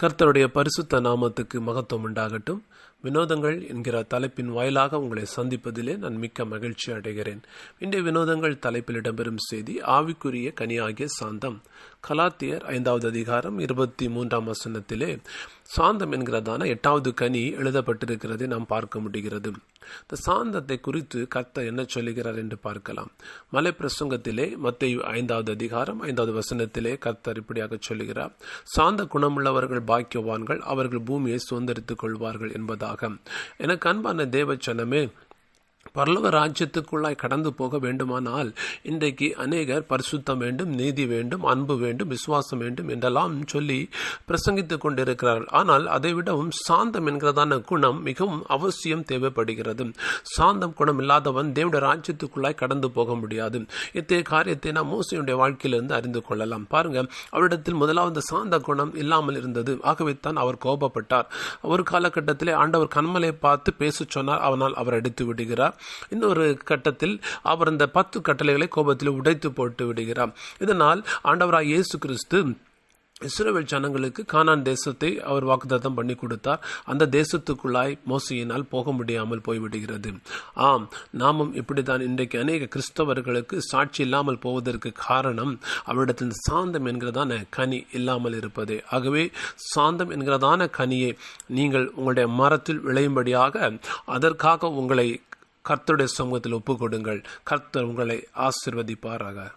கர்த்தருடைய பரிசுத்த நாமத்துக்கு மகத்துவம் உண்டாகட்டும். வினோதங்கள் என்கிற தலைப்பின் வாயிலாக உங்களை சந்திப்பதிலே நான் மிக்க மகிழ்ச்சி அடைகிறேன். இன்றைய வினோதங்கள் தலைப்பில் இடம்பெறும் செய்தி ஆவிக்குரிய கனியாகிய சாந்தம். கலாத்தியர் ஐந்தாவது அதிகாரம் இருபத்தி மூன்றாம் வசனத்திலே சாந்தம் என்கிறதான எட்டாவது கனி எழுதப்பட்டிருக்கிறதை நாம் பார்க்க முடிகிறது. இந்த சாந்தத்தை குறித்து கர்த்தர் என்ன சொல்லுகிறார் என்று பார்க்கலாம். மலை பிரசங்கத்திலே மத்திய ஐந்தாவது அதிகாரம் ஐந்தாவது வசனத்திலே கர்த்தர் இப்படியாக சொல்லுகிறார். சாந்த குணமுள்ளவர்கள் பாக்கியவான்கள் அவர்கள் பூமியை சுதந்திரித்துக் கொள்வார்கள் என்பதாக எனக்கு அன்பான தேவச்சனமே பரலோக ராஜ்யத்துக்குள்ளாய் கடந்து போக வேண்டுமானால் இன்றைக்கு அநேகர் பரிசுத்தம் வேண்டும் நீதி வேண்டும் அன்பு வேண்டும் விசுவாசம் வேண்டும் என்றெல்லாம் சொல்லி பிரசங்கித்துக் கொண்டிருக்கிறார்கள். ஆனால் அதை விடவும் சாந்தம் என்கிறதான குணம் மிகவும் அவசியம் தேவைப்படுகிறது. சாந்தம் குணம் இல்லாதவன் தேவடைய ராஜ்யத்துக்குள்ளாய் கடந்து போக முடியாது. இத்தகைய காரியத்தை நாம் மோசையுடைய வாழ்க்கையிலிருந்து அறிந்து கொள்ளலாம். பாருங்க அவரிடத்தில் முதலாவது சாந்த குணம் இல்லாமல் இருந்தது. ஆகவே தான் அவர் கோபப்பட்டார். ஒரு காலகட்டத்திலே ஆண்டவர் கண்மலை பார்த்து பேச சொன்னார். அவனால் அவர் அடித்து விடுகிறார். இன்னொரு கட்டத்தில் அவர் அந்த பத்து கட்டளைகளை கோபத்தில் உடைத்து போட்டு விடுகிறார். இதனால் ஆண்டவராக இயேசு கிறிஸ்து இஸ்ரேல் ஜனங்களுக்கு கானான் தேசத்தை அவர் வாக்குத்தத்தம் பண்ணி கொடுத்தார். அந்த தேசத்துக்குள்ளாய் மோசையினால் போக முடியாமல் போய்விடுகிறது. ஆம் நாமும் இப்படித்தான் இன்றைக்கு அநேக கிறிஸ்தவர்களுக்கு சாட்சி இல்லாமல் போவதற்கு காரணம் அவரிடத்தில் சாந்தம் என்கிறதான கனி இல்லாமல் இருப்பதே. ஆகவே சாந்தம் என்கிறதான கனியை நீங்கள் உங்களுடைய மரத்தில் விளையும்படியாக அதற்காக உங்களை கர்த்தருடைய சமூகத்தில் ஒப்புக்கொடுங்கள். கர்த்தர் உங்களை ஆசிர்வதிப்பாராக.